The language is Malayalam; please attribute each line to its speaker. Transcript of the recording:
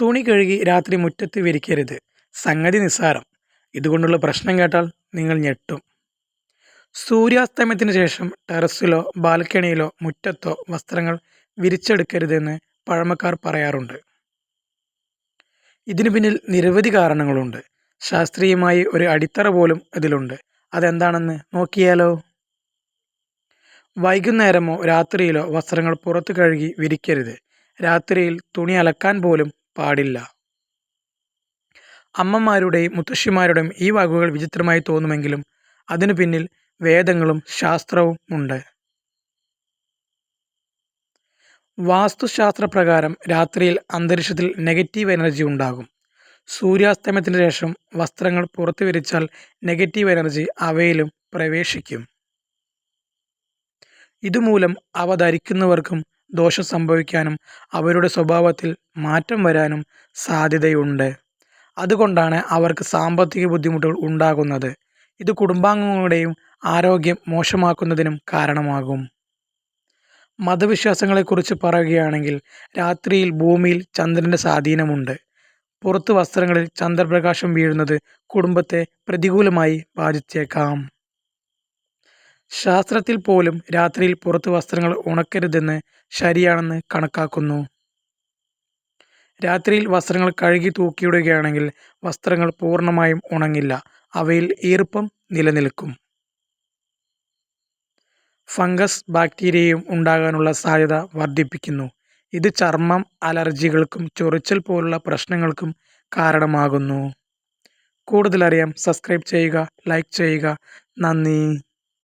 Speaker 1: തുണി കഴുകി രാത്രി മുറ്റത്ത് വിരിക്കരുത്. സംഗതി നിസ്സാരം. ഇതുകൊണ്ടുള്ള പ്രശ്നം കേട്ടാൽ നിങ്ങൾ ഞെട്ടും. സൂര്യാസ്തമയത്തിന് ശേഷം ടെറസിലോ ബാൽക്കണിയിലോ മുറ്റത്തോ വസ്ത്രങ്ങൾ വിരിച്ചെടുക്കരുതെന്ന് പഴമക്കാർ പറയാറുണ്ട്. ഇതിനു പിന്നിൽ നിരവധി കാരണങ്ങളുണ്ട്. ശാസ്ത്രീയമായി ഒരു അടിത്തറ പോലും ഇതിലുണ്ട് അതെന്താണെന്ന് നോക്കിയാലോ? വൈകുന്നേരമോ രാത്രിയിലോ വസ്ത്രങ്ങൾ പുറത്ത് കഴുകി വിരിക്കരുത്. രാത്രിയിൽ തുണി അലക്കാൻ പോലും പാടില്ല. അമ്മമാരുടെയും മുത്തശ്ശിമാരുടെയും ഈ വാക്കുകൾ വിചിത്രമായി തോന്നുമെങ്കിലും അതിനു പിന്നിൽ വേദങ്ങളും ശാസ്ത്രവും ഉണ്ട്. വാസ്തുശാസ്ത്രപ്രകാരം രാത്രിയിൽ അന്തരീക്ഷത്തിൽ നെഗറ്റീവ് എനർജി ഉണ്ടാകും. സൂര്യാസ്തമയത്തിന് ശേഷം വസ്ത്രങ്ങൾ പുറത്തു വിരിച്ചാൽ നെഗറ്റീവ് എനർജി അവയിലും പ്രവേശിക്കും. ഇതുമൂലം അവ ധരിക്കുന്നവർക്കും ദോഷം സംഭവിക്കാനും അവരുടെ സ്വഭാവത്തിൽ മാറ്റം വരാനും സാധ്യതയുണ്ട്. അതുകൊണ്ടാണ് അവർക്ക് സാമ്പത്തിക ബുദ്ധിമുട്ടുകൾ ഉണ്ടാകുന്നത്. ഇത് കുടുംബാംഗങ്ങളുടെയും ആരോഗ്യം മോശമാക്കുന്നതിനും കാരണമാകും. മതവിശ്വാസങ്ങളെക്കുറിച്ച് പറയുകയാണെങ്കിൽ രാത്രിയിൽ ഭൂമിയിൽ ചന്ദ്രന്റെ സ്വാധീനമുണ്ട്. പുറത്ത് വസ്ത്രങ്ങളിൽ ചന്ദ്രപ്രകാശം വീഴുന്നത് കുടുംബത്തെ പ്രതികൂലമായി ബാധിച്ചേക്കാം. ശാസ്ത്രത്തിൽ പോലും രാത്രിയിൽ പുറത്ത് വസ്ത്രങ്ങൾ ഉണക്കരുതെന്ന് ശരിയാണെന്ന് കണക്കാക്കുന്നു. രാത്രിയിൽ വസ്ത്രങ്ങൾ കഴുകി തൂക്കിയിടുകയാണെങ്കിൽ വസ്ത്രങ്ങൾ പൂർണമായും ഉണങ്ങില്ല. അവയിൽ ഈർപ്പം നിലനിൽക്കും. ഫംഗസ് ബാക്ടീരിയയും ഉണ്ടാകാനുള്ള സാധ്യത വർദ്ധിപ്പിക്കുന്നു. ഇത് ചർമ്മം അലർജികൾക്കും ചൊറിച്ചൽ പോലുള്ള പ്രശ്നങ്ങൾക്കും കാരണമാകുന്നു. കൂടുതലറിയാം സബ്സ്ക്രൈബ് ചെയ്യുക ലൈക്ക് ചെയ്യുക. നന്ദി.